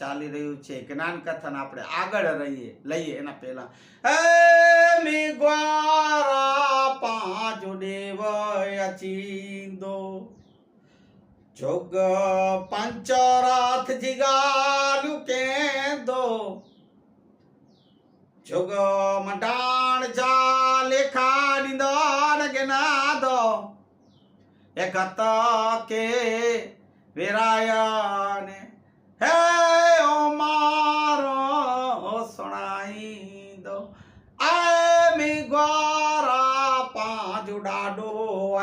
ચાલી રહ્યું છે જ્ઞાન કથન આપણે આગળ રહીએ, લઈએ એના પહેલા. હે ગ્વારા પાંચ દેવ અચિંદો. જોગ પંચરથ કે દો જોગ મંડાણ જા લેખા નિંદન જ્ઞાદો એક કે વિરાયને. હે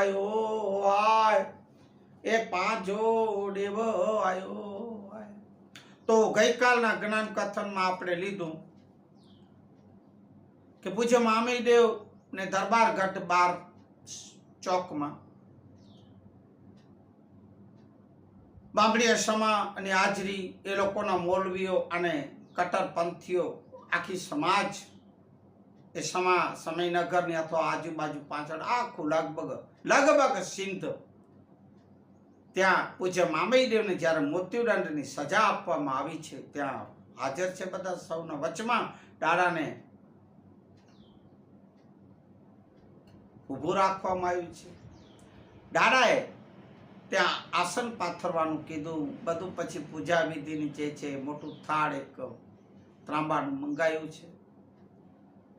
ડાડો આયો. એ પાંચો દેવો આય. તો ગઈકાલના જ્ઞાન કથનમાં આપણે લીધું કે પૂછ્યો મામી દેવ ને દરબાર ગઢ બાર ચોકમાં બાંબડીયા સમા અને હાજરી એ લોકોના મોલવીઓ અને કટ્ટરપંથીઓ આખી સમાજ એ સમા સમયનગરની અથવા આજુબાજુ પાછળ આખું લગભગ લગભગ સિંધ. ત્યાં પૂજ્ય મામઈદેવને જ્યારે મૃત્યુદંડની સજા આપવામાં આવી છે, ત્યાં હાજર છે બધા સૌના વચમાં. દાડાને ઊભું રાખવામાં આવ્યું છે. દાડાએ ત્યાં આસન પાથરવાનું કીધું, બધું પછી પૂજા વિધિની જે છે મોટું થાળ એક ત્રાંબાનું મંગાયું છે.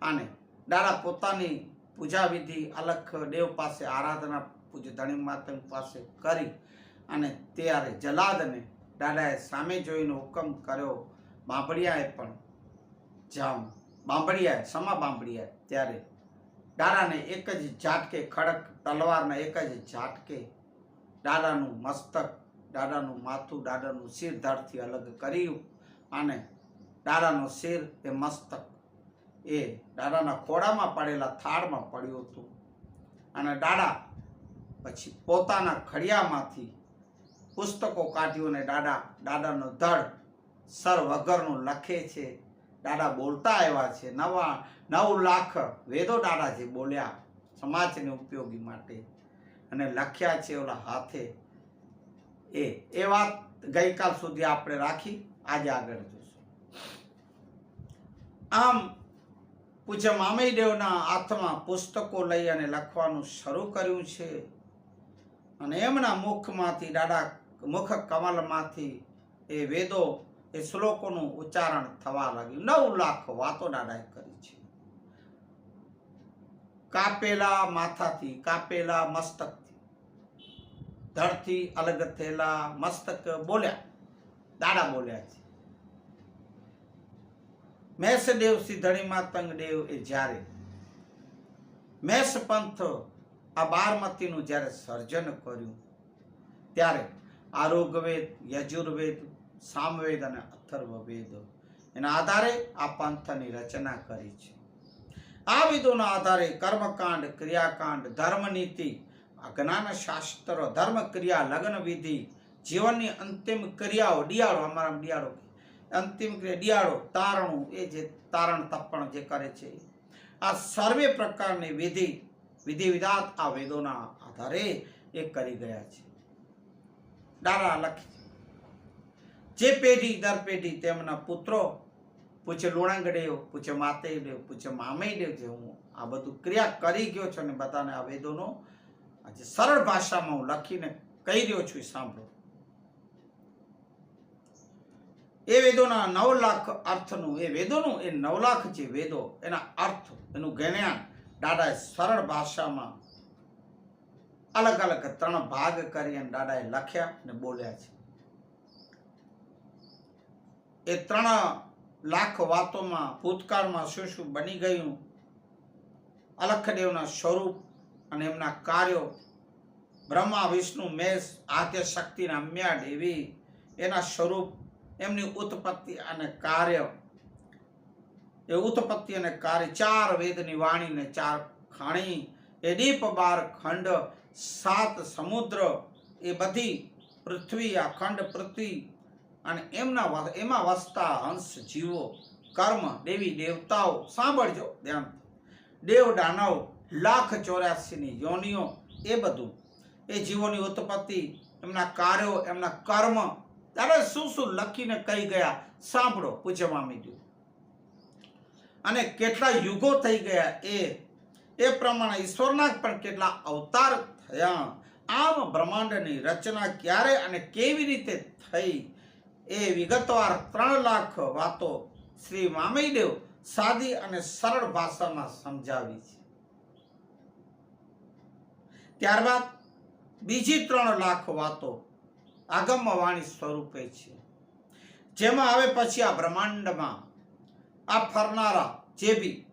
અને દાદા પોતાની પૂજા વિધિ અલખ દેવ પાસે આરાધના પૂજ્ય ધણી માતંગ પાસે કરી અને ત્યારે જલાદને દાદાએ સામે જોઈને હુકમ કર્યો બાંભડિયાએ પણ જામ બાંભડિયાએ સમા બાંભળિયાએ, ત્યારે દાદાને એક જ ઝાટકે ખડક, તલવારના એક જ ઝાટકે દાદાનું મસ્તક, દાદાનું માથું, દાદાનું શિર ધડથી અલગ કર્યું અને દાદાનું શિર એ મસ્તક એ દાદાના ખોડામાં પડેલા થાળમાં પડ્યું હતું. અને દાદા પછી પોતાના ખડિયામાંથી પુસ્તકો કાઢ્યું અને દાદા, દાદાનો ધડ સર વગરનું લખે છે. દાદા બોલતા આવ્યા છે. નવા, નવ લાખ વેદો દાદા જે બોલ્યા સમાજને ઉપયોગી માટે. અને લખ્યા છે ઓલા હાથે. એ એ વાત ગઈકાલ સુધી આપણે રાખી. આજે આગળ જોશું. આમ પૂજ્ય મામઈદેવના હાથમાં પુસ્તકો લઈ અને લખવાનું શરૂ કર્યું છે. અને એમના મુખમાંથી દાડા મુખ કમલમાંથી એ વેદો, એ શ્લોકોનું ઉચ્ચારણ થવા લાગ્યું. નવ લાખ વાતો દાદાએ કરી છે. કાપેલા માથાથી, કાપેલા મસ્તકથી ધડથી અલગ થયેલા મસ્તક બોલ્યા. દાડા બોલ્યા છે. મેષદેવ સિદ્ધણી માતંગ દેવ એ જ્યારે મેષ પંથ આ બારમતીનું જ્યારે સર્જન કર્યું, ત્યારે આરોગ્યવેદ યજુર્વેદ, સામવેદ અને અથર્વવેદ એના આધારે આ પંથની રચના કરી છે આ વિધોના આધારે કર્મકાંડ, ક્રિયાકાંડ, ધર્મનીતિ જ્ઞાન શાસ્ત્ર ધર્મ ક્રિયા લગ્ન વિધિ જીવનની અંતિમ ક્રિયાઓ ડિયાળો અમારા ડિયાળો. અંતિમ ક્રિયા તારણું, એ જે તારણ તપણ જે કરે છે, આ સર્વે પ્રકારની વિધિ વિધિ વિધાત આ વેદોના આધારે એ કરી ગયા છે. દારા લખી જે પેઢી દર પેઢી તેમના પુત્રો, પૂછે લોણાંગડેવ પૂછે માતેદેવ, પૂછે મામઈદેવ જે હું આ બધું ક્રિયા કરી ગયો છું અને બધાને આ વેદોનો આજે સરળ ભાષામાં હું લખીને કહી રહ્યો છું સાંભળો. એ વેદોના નવ લાખ અર્થનું, એ વેદોનું એ નવ લાખ જે વેદો, એના અર્થ, એનું જ્ઞાન દાદાએ સરળ ભાષામાં અલગ અલગ ત્રણ ભાગ કરી અને દાદાએ લખ્યા અને બોલ્યા છે. એ ત્રણ લાખ વાતોમાં ભૂતકાળમાં શું શું બની ગયું? અલખદેવના સ્વરૂપ અને એમના કાર્યો, બ્રહ્મા, વિષ્ણુ, મેષ, આદ્ય શક્તિના અમ્યા દેવી, એના સ્વરૂપ એમની ઉત્પત્તિ અને કાર્ય. એ ઉત્પત્તિ અને કાર્ય ચાર વેદની વાણીને ચાર ખાણી. એ દીપ, બાર ખંડ, સાત સમુદ્ર. એ બધી પૃથ્વી, આ પૃથ્વી. અને એમના એમાં વસતા હંસ, જીવો, કર્મ, દેવી દેવતાઓ. સાંભળજો ધ્યાન દેવ દાનવ, લાખ ચોર્યાસીની યોનિઓ, એ બધું. એ જીવોની ઉત્પત્તિ, એમના કાર્યો, એમના કર્મ ત્યારે શું શું લખીને કહી ગયા? સાંભળો પૂછવા માંડ્યું અને કેટલા યુગો થઈ ગયા એ એ પ્રમાણે ઈશ્વરના પણ કેટલા અવતાર થયા. આમ બ્રહ્માંડની રચના ક્યારે અને કેવી રીતે થઈ એ વિગતવાર ત્રણ લાખ વાતો શ્રી મામઈદેવ સાદી અને સરળ ભાષામાં સમજાવી છે. ત્યારબાદ બીજી ત્રણ લાખ વાતો આગમવાણી સ્વરૂપે છે. જેમાં હવે પછી આ બ્રહ્માંડમાં આ ફરનારા જે બી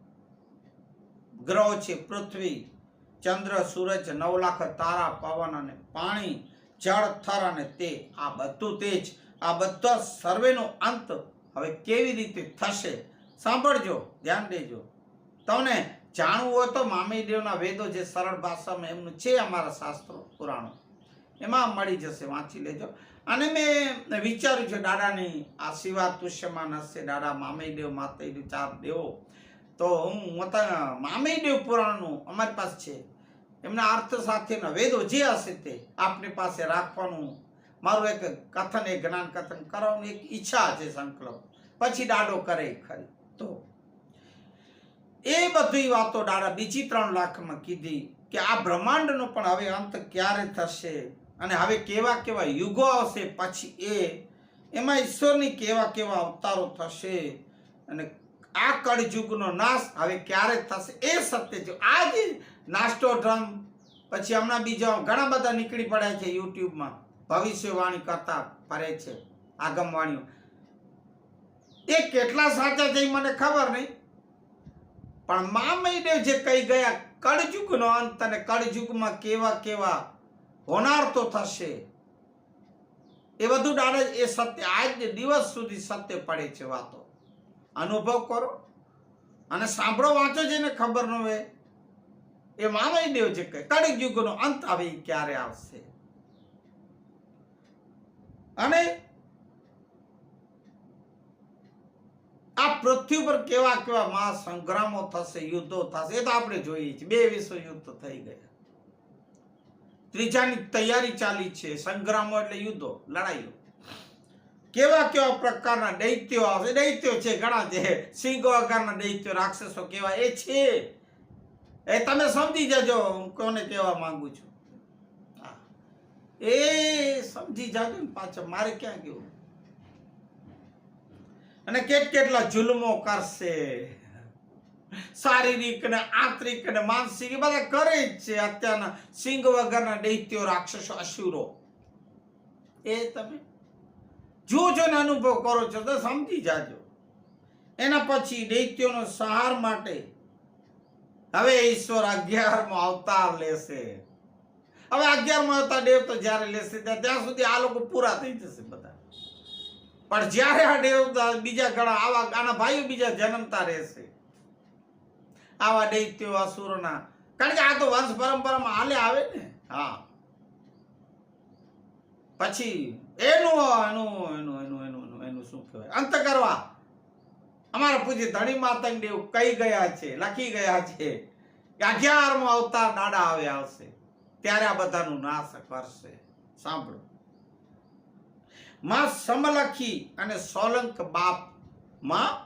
ગ્રહો છે, પૃથ્વી, ચંદ્ર, સૂરજ નવ લાખ તારા, પવન અને પાણી, જળ, થર અને તે, આ બધું તે જ. આ બધા સર્વેનો અંત હવે કેવી રીતે થશે સાંભળજો, ધ્યાન દેજો. તમને જાણવું હોય તો મામીદેવના વેદો જે સરળ ભાષામાં એમનું છે અમારા શાસ્ત્રો પુરાણો. એમાં મળી જશે, વાંચી લેજો. અને મેં વિચાર્યું છે, દાદાની શિવા તુષ્યમાન હશે, દાદા મામેદેવ માતેદેવ ચાર દેવો. તો હું મામેદેવ પુરાણનું અમારી પાસે છે. એમના અર્થ સાથેના વેદો જે હશે તે આપની પાસે રાખવાનું. મારું એક કથન, એક જ્ઞાન કથન કરવાનું એક ઈચ્છા છે સંકલ્પ. પછી દાડો કરે ખરી. તો એ બધી વાતો દાડા બીજી ત્રણ લાખમાં કીધી કે આ બ્રહ્માંડનો પણ હવે અંત ક્યારે થશે? અને હવે કેવા કેવા યુગો આવશે પછી એ, એમાં ઈશ્વરની કેવા કેવા અવતારો થશે અને આ કળયુગનો નાશ હવે ક્યારે થશે એ સત્ય છે આ નાસ્ટો ડ્રમ પછી હમણાં બીજા ઘણા બધા નીકળી પડ્યા છે યુટ્યુબમાં, ભવિષ્યવાણી કરતા ફરે છે આગમવાણીઓ. એ કેટલા સાચા છે મને ખબર નહીં. પણ મામૈદેવ જે કહી ગયા, કળયુગનો અંત અને કળયુગમાં કેવા કેવા હોનાર તો થશે. એ બધું ડાળે, એ સત્ય, આજ દિવસ સુધી સત્ય પડે છે વાતો. અનુભવ કરો. અને સાંભળો, વાંચો જેને ખબર ન હોય. એ મામૈદેવ જે કહે કળયુગનો અંત આવી ક્યારે આવશે? અને આ પૃથ્વી પર કેવા કેવા મહા સંગ્રામો થશે, યુદ્ધો થશે, એ તો આપણે જોઈએ છીએ. બે વિશ્વ યુદ્ધ થઈ ગયા. ત્રીજાની તૈયારી ચાલી છે. સંગ્રામો એટલે યુદ્ધો, લડાઈઓ. કેવા કેવા પ્રકારના દૈત્યો આવશે? દૈત્યો છે ઘણા છે. સિંહો આકારના દૈત્યો, રાક્ષસો કેવા, એ છે. એ તમે સમજી જજો, હું કોને કહેવા માંગુ છું? એ સમજી જાજો ને પાછા મારે ક્યાં કેવું? અને કેટ કેટલા જુલ્મો કરશે? શારીરિક ને આંતરિક ને માનસિક એ બધા કરે જ છે અત્યારના સિંહ વગરના દૈત્યો, રાક્ષસો, અસુરો. એ તમે જોજો ને અનુભવ કરો છો તો સમજી જાજો. એના પછી દૈત્યોનો સહાર માટે હવે ઈશ્વર અગિયારમો અવતાર લેશે. હવે અગિયારમો અવતાર દેવ તો જ્યારે લેશે ત્યાં સુધી આ લોકો પૂરા થઈ જશે બધા. પણ જ્યારે આ દેવતા બીજા ઘણા આવા આના ભાઈઓ બીજા જન્મતા રહેશે. આવા દૈત્યો અસુરોના કારણ કે આ તો વંશ પરંપરામાં હાલે આવે ને. હા. પછી એનું એનું એનું એનું એનું એનું શું કહેવાય? અંત કરવા. અમારા પૂજ્ય ધણી માતંગ દેવ કહી ગયા છે, લખી ગયા છે કે અગિયારમો અવતાર દાડા આવે આવશે. ત્યારે આ બધાનું નાશ કરશે. સાંભળો. માં સમલખી અને સોલંક બાપ. માં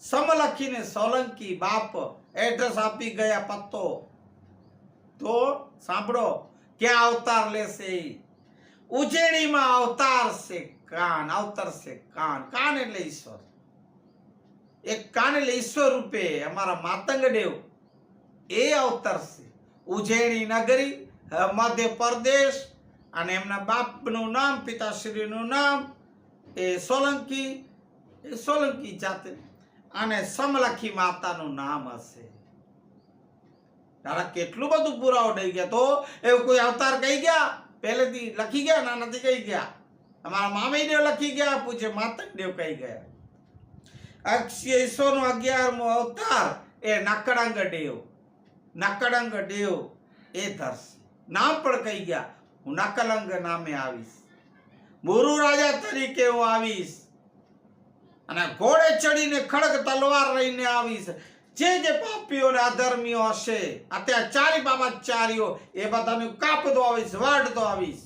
સમલખી ને સોલંકી બાપ એડ્રેસ આપી ગયા પત્તો. તો સાંભળો, ક્યાં અવતાર લેશે ઉજેણીમાં અવતાર છે કાન, અવતાર છે કાન. કાન એટલે ઈશ્વર. એક કાન એટલે ઈશ્વર રૂપે અમારા માતંગ દેવ એ અવતાર છે. ઉજેણી નગરી, મધ્ય પ્રદેશ અને એમના બાપનું નામ, પિતાશ્રીનું નામ એ સોલંકી એ સોલંકી જાતે અને સમલખી માતાનું નામ હશે. તારા કેટલું બધું પુરાવો દઈ ગયા તો? એવું કોઈ અવતાર કહી ગયા? પહેલેથી લખી ગયા ના નથી કહી ગયા? અમારા મામી દેવ લખી ગયા પૂછે માતંગ દેવ કહી ગયા. અક્ષય નો અગિયારમો અવતાર એ નકડંગ દેવ. નકડંગ દેવ એ ધરશે. નામ પણ કહી ગયા. હું નકલંગ નામે આવીશ. મુરુ રાજા તરીકે હું આવીશ. અને ઘોડે ચડીને ખડગ તલવાર લઈને આવીશ જે જે પાપીઓ ને અધર્મીઓ હશે અત્યાચારી બાબાચારીઓ એ બધાને કાપતો આવીશ વાઢતો આવીશ.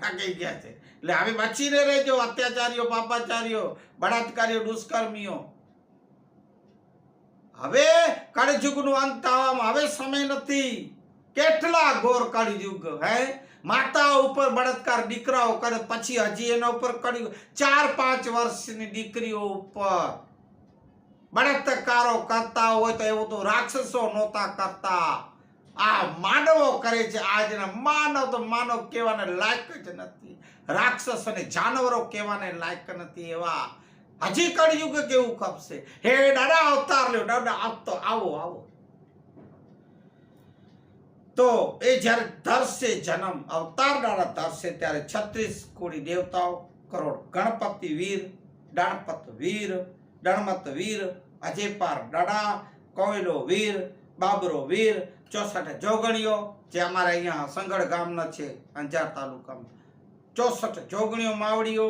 કહી ગયા છે? એટલે હવે બચીને રહેજો, અત્યાચારીઓ, પાપાચારીઓ, બળાત્કારીઓ, દુષ્કર્મીઓ. હવે કળયુગનો અંત આવવામાં, હવે સમય નથી. કેટલા ઘોર કળયુગ હે? માતા ઉપર બળાત્કાર, દીકરાઓ કરે, પછી હજી એના ઉપર કર્યું ચાર, પાંચ વર્ષની દીકરીઓ ઉપર. બળાત્કારો કરતા હોય તો એવું તો રાક્ષસો નહોતા કરતા. આ માનવો કરે છે, આજના માનવ તો માનવ કહેવાને લાયક જ નથી. રાક્ષસ અને જાનવરો કહેવાને લાયક નથી એવા. હજી કળિયુગ કેવું ખપશે? હે, દાદા, અવતાર લ્યો. દાદા આવતો આવો આવો. તો એ જ્યારે ધરશે જન્મ અવતાર દાડા ધરશે ત્યારે છત્રીસ કોડી દેવતાઓ, કરોડ ગણપતિ વીર, દાણપત વીર, દણમત વીર, અજયપાર દાડા, કોયલો વીર, બાબરો વીર, ચોસઠ જોગણીઓ, જે અમારા અહીંયા સંગઢ ગામના છે, અંજાર તાલુકામાં. ચોસઠ જોગણીઓ માવડીઓ,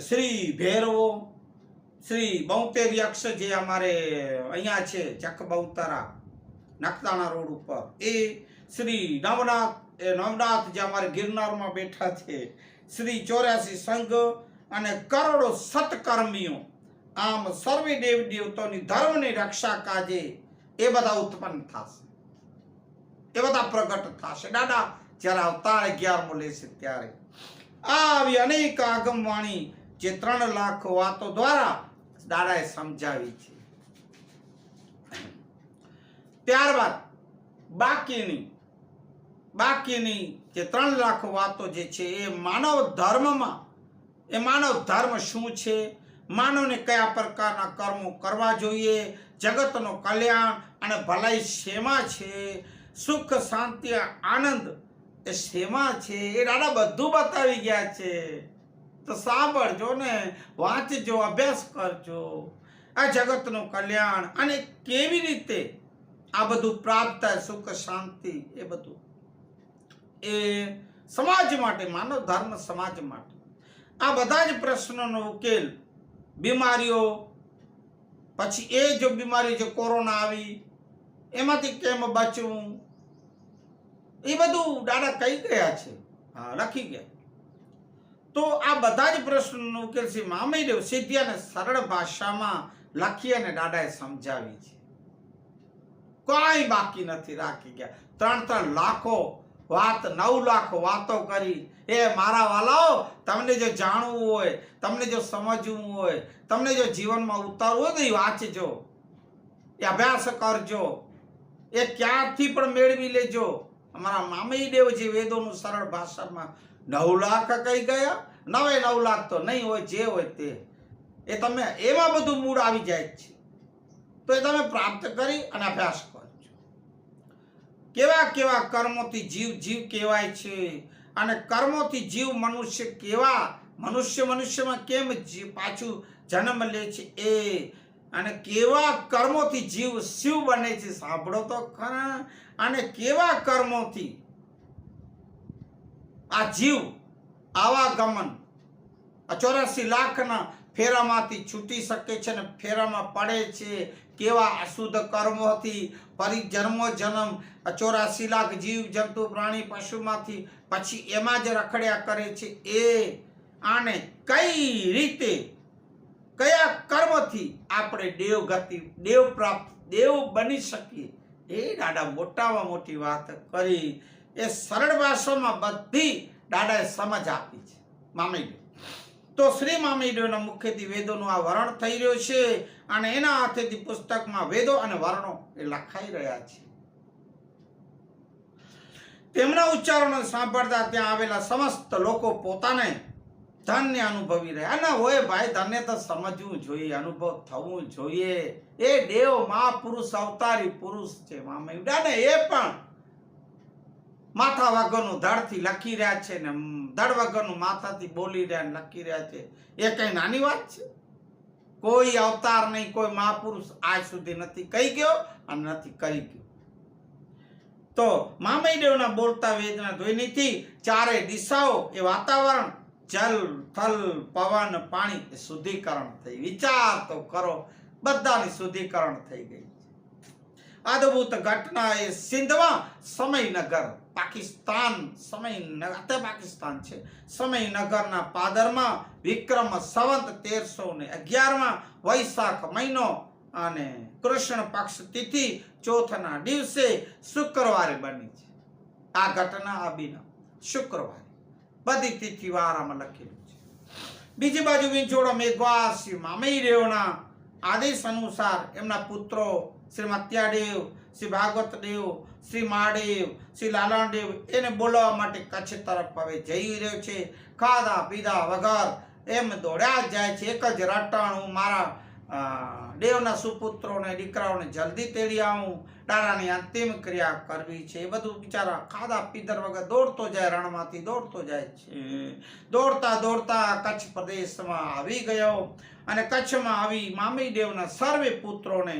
શ્રી ભેરવો, શ્રી બોતેર યક્ષ જે અમારે અહીંયા છે ચક બહુતારા નખતાણા રોડ ઉપર. એ શ્રી નવનાથ એ નવનાથ જે અમારે ગિરનારમાં બેઠા છે, શ્રી ચોર્યાસી સંઘ અને કરોડો સત્કર્મીઓ, આમ સર્વે દેવ દેવતાની ધર્મની રક્ષા કાજે એ બધા ઉત્પન્ન થશે. એ બધા પ્રગટ થશે. દાદા, જ્યારે અવતાર અગિયારમો લેશે ત્યારે. આ આવી અનેક આગમવાણી જે ત્રણ લાખ વાતો દ્વારા દાદાએ સમજાવી છે. ત્યારબાદ બાકીની બાકીની જે ત્રણ લાખ વાતો જે છે એ માનવ ધર્મમાં, એ માનવ ધર્મ શું છે? માનવને કયા પ્રકારના કર્મો કરવા જોઈએ? જગતનો કલ્યાણ અને ભલાઈ શેમાં છે? સુખ, શાંતિ, આનંદ એ શેમાં છે? એ દાદા બધું બતાવી ગયા છે. તો સાંભળજો ને, વાંચજો, અભ્યાસ કરજો. આ જગતનું કલ્યાણ અને કેવી રીતે આ બધું પ્રાપ્ત સુખ, શાંતિ, એ બધું. એ સમાજ માટે, માનવ ધર્મ સમાજ માટે. આ બધા જ પ્રશ્નોનો ઉકેલ બીમારીઓ, પછી એ જો બીમારી જે કોરોના આવી, એમાંથી કેમ બચવું? એ બધું દાદા કહી ગયા છે. હા, લખી ગયા. તો આ બધા જ પ્રશ્નોનો ઉકેલ શ્રી મામૈદેવ સીધી અને સરળ ભાષામાં લખી અને દાદાએ સમજાવી છે. કાંઈ બાકી નથી રાખી ગયા. ત્રણ ત્રણ લાખો વાત, નવ લાખ વાતો કરી. એ મારા વાલાઓ, તમને જો જાણવું હોય, તમને જો સમજવું હોય, તમને જો જીવનમાં ઉતારવું હોય તો એ વાંચજો. એ અભ્યાસ કરજો. એ ક્યાંથી પણ મેળવી લેજો. અમારા મામી દેવ જે વેદોનું સરળ ભાષામાં નવ લાખ કહી ગયા. નવે નવ લાખ તો નહીં હોય, જે હોય તે. એ તમે, એમાં બધું મૂળ આવી જાય છે. તો એ તમે પ્રાપ્ત કરી અને અભ્યાસ કરજો કેવા કેવા કર્મોથી જીવ જીવ કહેવાય છે અને કર્મોથી જીવ મનુષ્ય કેવા? મનુષ્ય મનુષ્યમાં કેમ પાછું જન્મ લે છે? એ અને કેવા કર્મોથી જીવ શિવ બને છે? સાંભળો તો ખરા. અને કેવા કર્મોથી? આ જીવ આવાગમન ચોરાસી લાખના ફેરામાંથી છૂટી શકે છે અને ફેરામાં પડે છે. કેવા અશુદ્ધ કર્મોથી પરિજન્મો જન્મો, ચોરાસી લાખ જીવ જંતુ પ્રાણી પશુમાંથી પછી એમાં જ રખડ્યા કરે છે. એ આને કઈ રીતે, કયા કર્મથી આપણે દેવ ગતિ દેવ પ્રાપ્ત, દેવ બની શકીએ? એ દાદા મોટામાં મોટી વાત કરી. એ સરળ ભાષામાં બધી દાદાએ સમજ આપી છે. મામીદેવ તો શ્રી મામીદેવના મુખ્યથી વેદોનું આ વર્ણ થઈ રહ્યો છે અને એના હાથેથી પુસ્તકમાં વેદો અને વર્ણો એ લખાઈ રહ્યા છે. તેમના ઉચ્ચારણો સાંભળતા ત્યાં આવેલા સમસ્ત લોકો પોતાને ધન્ય અનુભવી રહ્યા. ના હોય ભાઈ, ધન્ય તો સમજવું જોઈએ, અનુભવ થવું જોઈએ. એ દેવ મહાપુરુષ, અવતારી પુરુષ છે મામા ને એ પણ માથા વગરનું ધડથી લખી રહ્યા છે ને ધડ વગરનું માથાથી બોલી રહ્યા ને લખી રહ્યા છે. એ કઈ નાની વાત છે? કોઈ અવતાર નહીં, કોઈ મહાપુરુષ આજ સુધી નથી કહી ગયો અને નથી કરી ગયો. તો મામૈદેવના બોલતા વેદના ધ્વનિથી ચારે દિશાઓ એ વાતાવરણ, જલ, થલ, પવન, પાણી શુદ્ધિકરણ થઈ. વિચાર તો કરો, બધાની શુદ્ધિકરણ થઈ ગઈ. અદ્ભુત ઘટના એ સિંધમાં સમયનગર. પાકિસ્તાન સમયનગર તે પાકિસ્તાન છે. સમયનગરના પાદરમાં વિક્રમ સંવંત તેરસો ને અગિયારમાં વૈશાખ મહિનો અને કૃષ્ણ પક્ષ તિથિ ચોથના દિવસે શુક્રવારે બની છે. આ ઘટના અભિનવ. શુક્રવારે. બધી તિથિ વારામાં લખેલું છે. બીજી બાજુ વિંછોડો મેઘવાસી શ્રી મામઈદેવના આદેશ અનુસાર એમના પુત્રો શ્રી મત્યાદેવ, શ્રી ભાગવત દેવ શ્રી મહાદેવ, શ્રી લાલણદેવ એને બોલાવવા માટે કચ્છ તરફ હવે જઈ રહ્યો છે. ખાધા, પીધા વગર એમ દોડ્યા જાય છે. એક જ રટણ હું મારા દેવના સુપુત્રોને દીકરાઓને જલ્દી તેડી આવું. દાદાની અંતિમ ક્રિયા કરવી છે. એ બધું બિચારા ખાધા પીધર વગર દોડતો જાય, રણમાંથી દોડતો જાય છે. દોડતા દોડતા કચ્છ પ્રદેશમાં આવી ગયો અને કચ્છમાં આવી મામી દેવના સર્વે પુત્રોને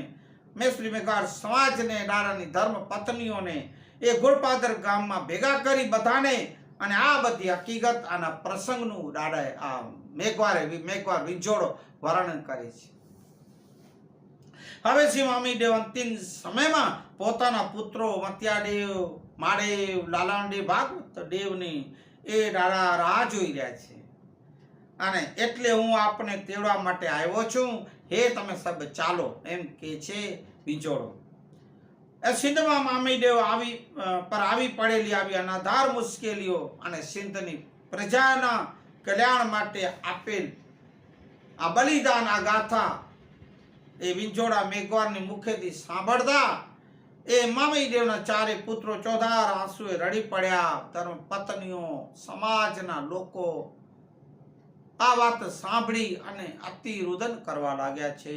મેસલી મેઘાર સમાજને, નારાની ધર્મ પત્નીઓને, એ ગુળપાદર ગામમાં ભેગા કરી બધાને અને આ બધી હકીકત આના પ્રસંગનું દાદાએ આ મેઘવારે મેઘવાર વિજોડો વર્ણન કરે છે. હવે શ્રી મામીદેવ અંતિમ સમયમાં પોતાના પુત્રો મત્યાદેવ માદેવ લાલાણદેવ ભાગવત દેવની એ દાડા રાહ જોઈ રહ્યા છે. અને એટલે હું આપને તેડવા માટે આવ્યો છું. હે તમે સબ ચાલો, એમ કે છે. વિજોડો એ સિંધમાં મામીદેવ આવી પર આવી પડેલી આવી અનાધાર મુશ્કેલીઓ અને સિંધની પ્રજાના કલ્યાણ માટે આપેલ આ બલિદાન આ ગાથા એ વિંજોડા મેઘવારની મુખેથી સાંભળતા એ મામીદેવના ચારે પુત્રો ચોધાર આંસુએ રડી પડ્યા. ધર્મ પત્નીઓ, સમાજના લોકો આ વાત સાંભળી અને અતિ રુદન કરવા લાગ્યા છે.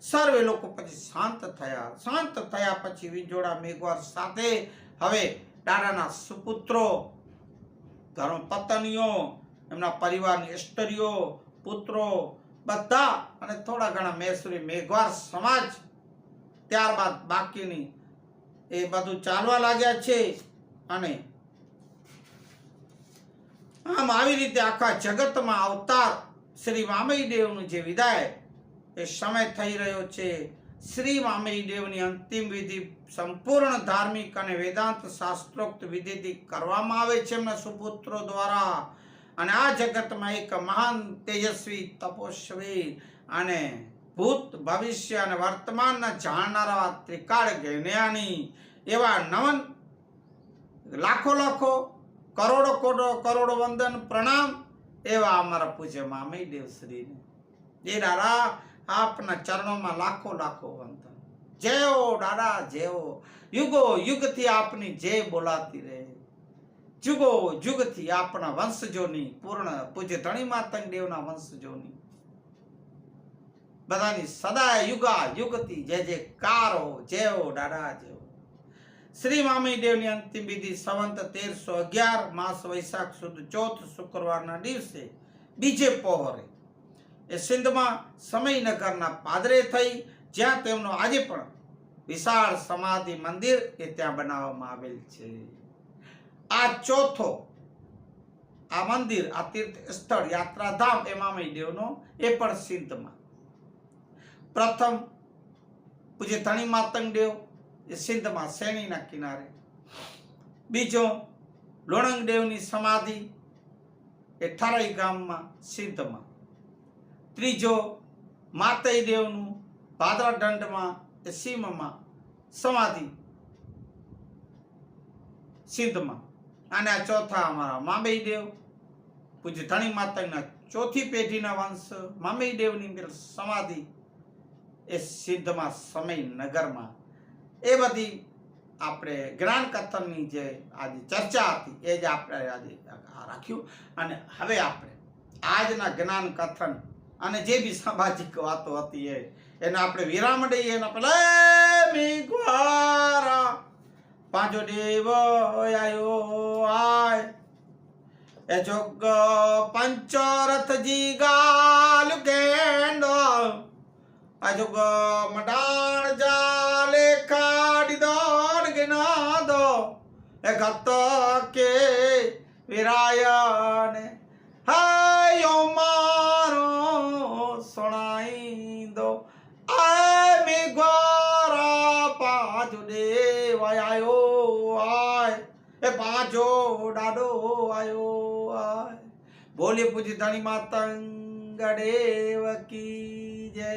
સર્વે લોકો પછી શાંત થયા. શાંત થયા પછી વિંજોડા મેઘવાર સાથે હવે દાદાના સુપુત્રો ધર્મ પત્નીઓ, એમના પરિવારની સ્ત્રીઓ પુત્રો, બધા અને થોડા ઘણા મૈસુરી મેઘવાર સમાજ ત્યારબાદ બાકીની એ બધું ચાલવા લાગ્યા છે અને આમ આવી રીતે આખા જગતમાં અવતાર શ્રી વામઈદેવનું જે વિદાય એ સમય થઈ રહ્યો છે. શ્રી વામઈદેવની અંતિમ વિધિ સંપૂર્ણ ધાર્મિક અને વેદાંત શાસ્ત્રોક્ત વિધિથી કરવામાં આવે છે એમના સુપુત્રો દ્વારા. અને આ જગતમાં એક મહાન તેજસ્વી તપસ્વી અને ભૂત ભવિષ્ય અને વર્તમાનના જાણનારા ત્રિકાળ જ્ઞાની એવા નવન લાખો લાખો કરોડો કરોડો કરોડો વંદન, પ્રણામ એવા અમારા પૂજ્ય મામઈ દેવશ્રીને એ દાદા, આપના ચરણોમાં લાખો લાખો વંદન. હો દાદા, જેઓ યુગો યુગથી આપની જય બોલાતી રહે. જુગો જુગથી આપણા વંશજોની પૂર્ણ પૂજ્ય ધણી માતંગ દેવના વંશજોની. બધાની સદાય યુગા યુગથી જય જય કારો હો દાદા હો શ્રી મામી દેવની અંતિમ વિધિ સંવંત તેરસો અગિયાર માસ વૈશાખ સુદ ચોથ શુક્રવારના દિવસે બીજે પહોરે. એ સિંધમાં સમયનગરના પાદરે થઈ, જ્યાં તેમનો આજે પણ વિશાળ સમાધિ મંદિર એ ત્યાં બનાવવામાં આવેલ છે. આ ચોથો આ મંદિર, આ તીર્થ સ્થળ યાત્રાધામ એ મામી દેવનો એ પણ સિંધમાં. પ્રથમ પૂજ્ય ધણી માતંગ દેવ એ સિંધમાં શેણીના કિનારે. બીજો લોણંગ દેવની સમાધિ એ ઠરાઈ ગામમાં સિંધમાં. ત્રીજો માતઈ દેવનું ભાદરા દંડમાં એ સીમમાં સમાધિ સિંધમાં. અને આ ચોથા અમારા મામઈ દેવ પૂજ્ય ધણી માતાના ચોથી પેઢીના વંશ મામઈ દેવની સમાધિ એ સિદ્ધમાં સમય નગરમાં એ બધી આપણે જ્ઞાન કથનની જે આજે ચર્ચા હતી, એ જ આપણે આજે રાખ્યું. અને હવે આપણે આજના જ્ઞાન કથન અને જે બી સામાજિક વાતો હતી એ, એને આપણે વિરામ દઈએ એના પેલા મેઘવારા પાંચો દેવ આયો આય. એ જોગ પંચરથજી ગાલ કેન્ડો આ જોગ મડાણ જાલે કાઢી દોડ ગનાદો એ ગત કે વિરાયને હાયો મારો સોણાઈ દો આ મેઘવારા પાંચ દેવ આયો આય એ પાછો ડાડો આયો આય બોલીએ પૂજી ધણી માતંગ દેવ કી જય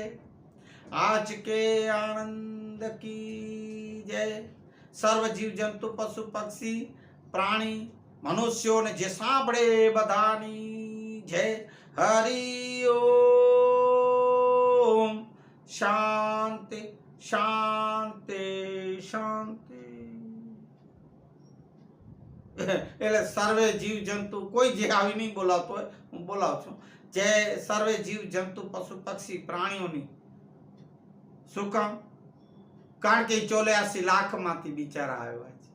આજ કે આનંદ કી જય સર્વ જીવ જંતુ પશુ પક્ષી પ્રાણી મનુષ્યોને જે સાંભળે બધાની જય હરિ ઓમ શાંતિ શાંતિ શાંતિ એટલે સર્વે જીવ જંતુ કોઈ જે આવી નહીં બોલાવતો હોય હું બોલાવું છું જે સર્વે જીવ જંતુ પશુ પક્ષી પ્રાણીઓની શું કામ? કારણ કે ચોર્યાસી લાખમાંથી બિચારા આવ્યા છે.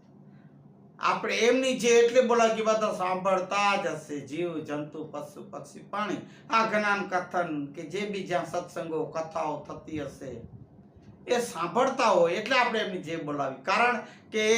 આપણે એમની જે એટલી બોલાકી બધા સાંભળતા જ હશે. જીવ, જંતુ, પશુ, પક્ષી, પ્રાણી. આ જ્ઞાન કથન કે જે બી જ્યાં સત્સંગો, કથાઓ થતી હશે. એ સાંભળતા હોય એટલે આપણે એમની જે બોલાવી. કારણ કે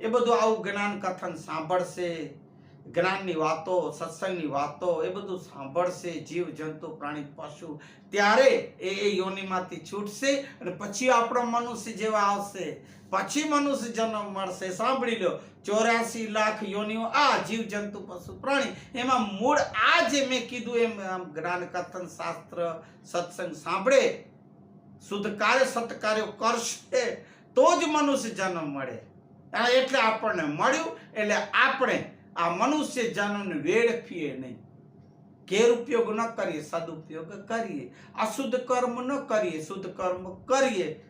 એ બધું આવું જ્ઞાન કથન સાંભળશે. જ્ઞાનની વાતો, સત્સંગની વાતો, એ બધું સાંભળશે જીવ, જંતુ, પ્રાણી, પશુ. ત્યારે એ એ યોનિમાંથી છૂટશે અને પછી આપણો મનુષ્ય જેવા આવશે. પછી મનુષ્ય જન્મ મળશે. સાંભળી લો, ચોર્યાસી લાખ યોનિઓ, આ જીવ, જંતુ, પશુ, પ્રાણી, એમાં મૂળ આ જે મેં કીધું એમ જ્ઞાન, કથન, શાસ્ત્ર, સત્સંગ સાંભળે, શુદ્ધ કાર્ય, સત્કાર્યો કરશે, તો જ મનુષ્ય જન્મ મળે. એટલે આપણને મળ્યું, એટલે આપણે આ મનુષ્ય જાનોને વેડફીએ નહીં. ગેરઉપયોગ ન કરીએ, સદુપયોગ કરીએ. અશુદ્ધ કર્મ ન કરીએ, શુદ્ધ કર્મ કરીએ.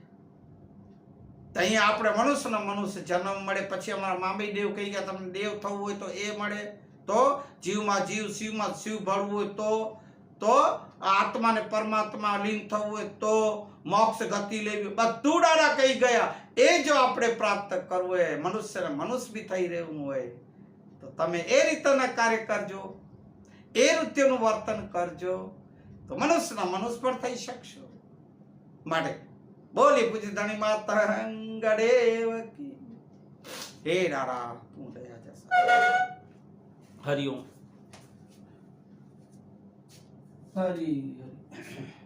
અહીંયા આપણે મનુષ્યનો મનુષ્ય જન્મ મળે, પછી અમારા મામી દેવ કહી ગયા, તમને દેવ થવું હોય તો એ મળે. તો જીવમાં જીવ, શિવમાં શિવ ભળવું હોય તો તો આત્માને પરમાત્મા લીન થવું હોય તો મોક્ષ ગતિ લેવી બધું ડાડા કહી ગયા. એ જો આપણે પ્રાપ્ત કરવું હોય. મનુષ્યને મનુષ્ય બી થઈ રહેવું હોય. તો તમે એ રીતના કાર્ય કરજો. એ નૃત્યનું વર્તન કરજો. તો મનુષ્યના મનુષ્ય પણ થઈ શકશો. માટે બોલી પૂજી ધણી માતા અંગડેવ કી હે રારા તું દયા જસા. હરિઓમ હરિ હરી.